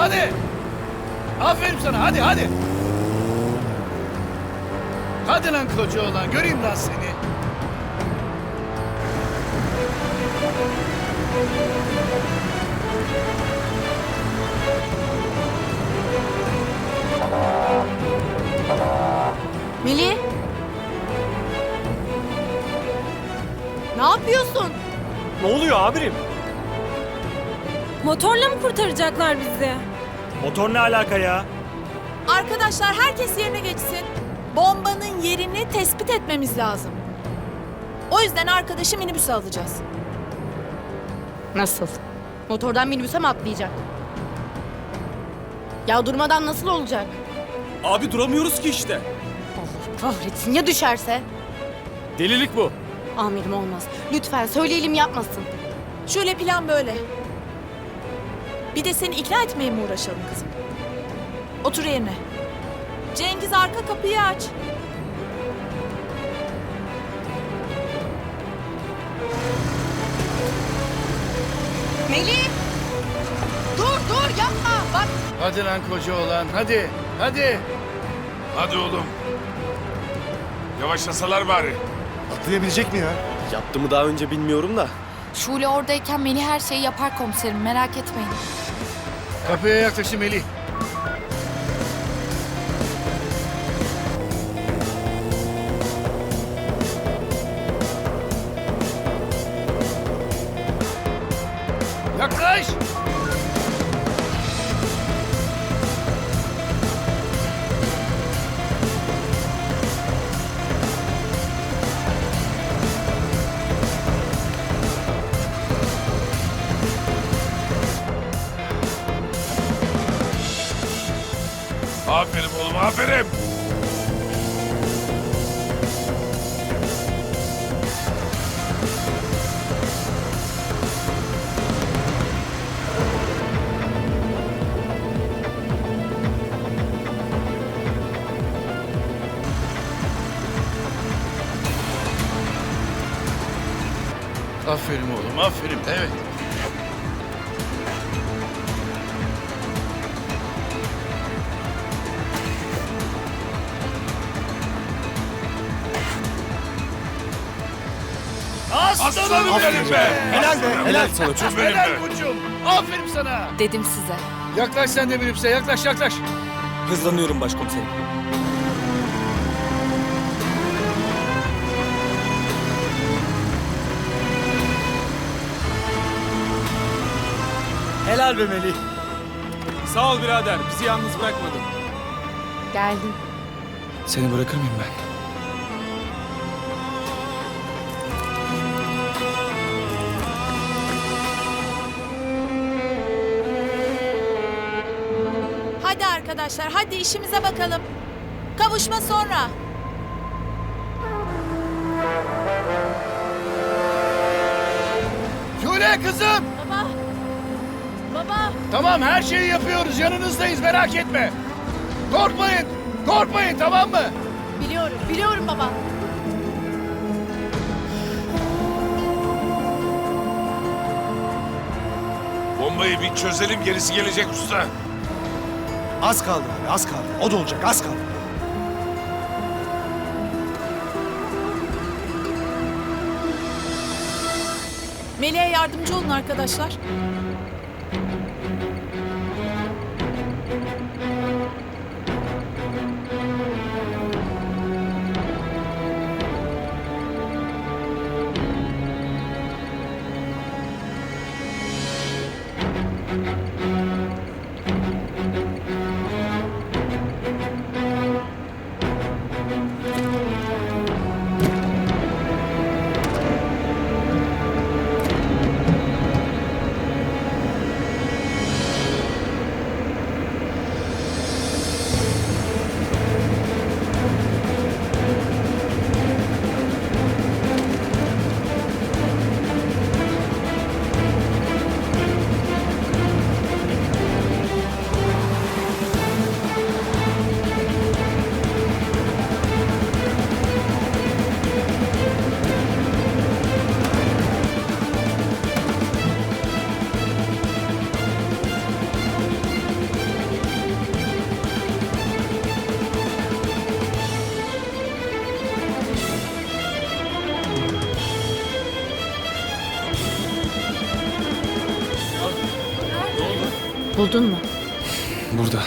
hadi. Aferin sana hadi hadi. Hadi lan koca oğlan göreyim lan seni. Melih. Ne yapıyorsun? Ne oluyor amirim? Motorla mı kurtaracaklar bizi? Motor ne alaka ya? Arkadaşlar herkes yerine geçsin. Bombanın yerini tespit etmemiz lazım. O yüzden arkadaşı minibüse alacağız. Nasıl? Motordan minibüse mi atlayacak? Ya durmadan nasıl olacak? Abi duramıyoruz ki işte. Allah kahretsin ya düşerse? Delilik bu. Amirim olmaz. Lütfen söyleyelim yapmasın. Şöyle plan böyle. Bir de seni ikna etmeye mi uğraşalım kızım? Otur yerine. Cengiz arka kapıyı aç. Melih! Dur dur yapma bak. Hadi lan koca oğlan hadi hadi. Hadi oğlum. Yavaşlasalar bari. Atlayabilecek mi ya? Yaptı mı daha önce bilmiyorum da. Şule oradayken Melih her şeyi yapar komiserim merak etmeyin. Kapıya yaklaşın Melih. Aferin oğlum aferin. Aferin oğlum aferin evet. Aslanım benim be! Helal be, helal sana Çocuk benim Helal be. koçum. Aferin sana. Dedim size. Yaklaş sen de minibüse yaklaş yaklaş. Hızlanıyorum başkomiserim. Helal be Melih. Sağ ol birader. Bizi yalnız bırakmadın. Geldim. Seni bırakır mıyım ben? Arkadaşlar hadi işimize bakalım. Kavuşma sonra. Şule kızım. Baba. Baba. Tamam her şeyi yapıyoruz yanınızdayız merak etme. Korkmayın. Korkmayın tamam mı? Biliyorum biliyorum baba. Bombayı bir çözelim gerisi gelecek usta. Az kaldı abi, az kaldı. O da olacak, az kaldı. Melih'e yardımcı olun arkadaşlar. Buldun mu? Burada.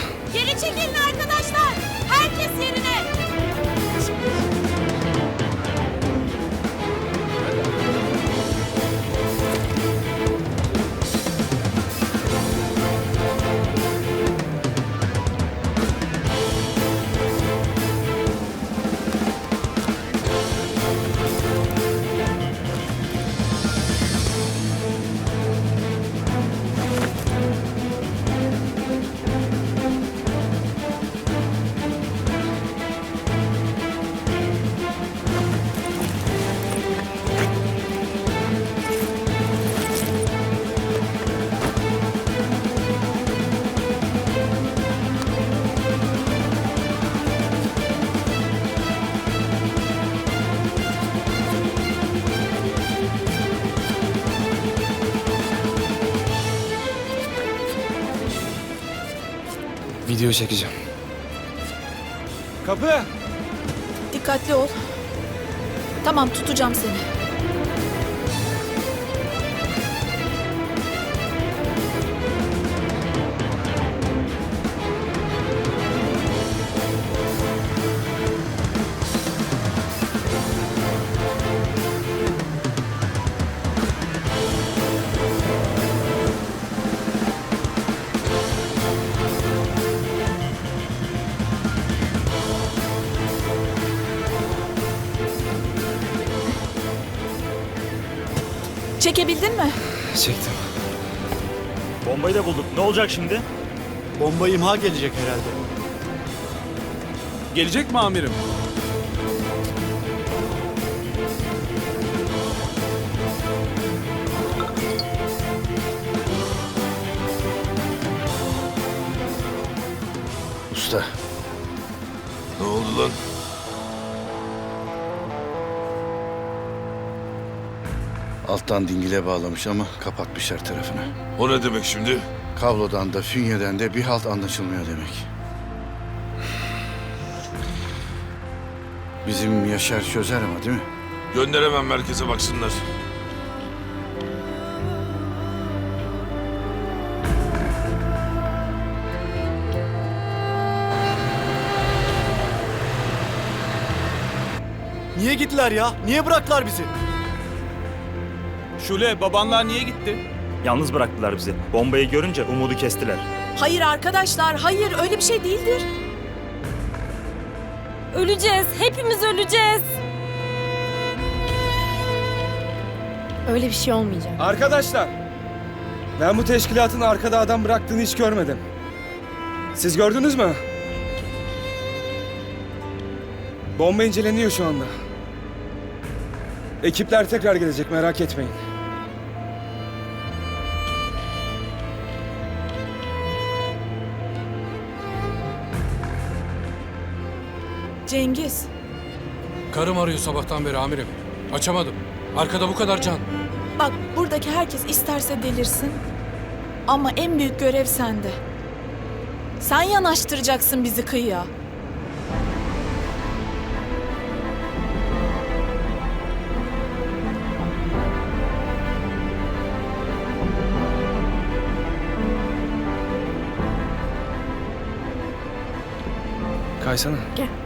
Video çekeceğim. Kapı. Dikkatli ol. Tamam tutacağım seni. Çekebildin mi? Çektim. Bombayı da bulduk. Ne olacak şimdi? Bomba imha gelecek herhalde. Gelecek mi amirim? Usta Ne oldu lan? Alttan dingile bağlamış ama kapatmış her tarafını. O ne demek şimdi? Kablodan da fünyeden de bir halt anlaşılmıyor demek. Bizim Yaşar çözer ama değil mi? Gönderemem merkeze baksınlar. Niye gittiler ya? Niye bıraktılar bizi? Şule babanlar niye gitti? Yalnız bıraktılar bizi. Bombayı görünce umudu kestiler. Hayır arkadaşlar, hayır öyle bir şey değildir. Öleceğiz. Hepimiz öleceğiz. Öyle bir şey olmayacak. Arkadaşlar, ben bu teşkilatın arkada adam bıraktığını hiç görmedim. Siz gördünüz mü? Bomba inceleniyor şu anda. Ekipler tekrar gelecek merak etmeyin. Cengiz, Karım arıyor sabahtan beri amirim. Açamadım. Arkada bu kadar can. bak buradaki herkes isterse delirsin. Ama en büyük görev sende. Sen yanaştıracaksın bizi kıyıya. Kaysana. Gel.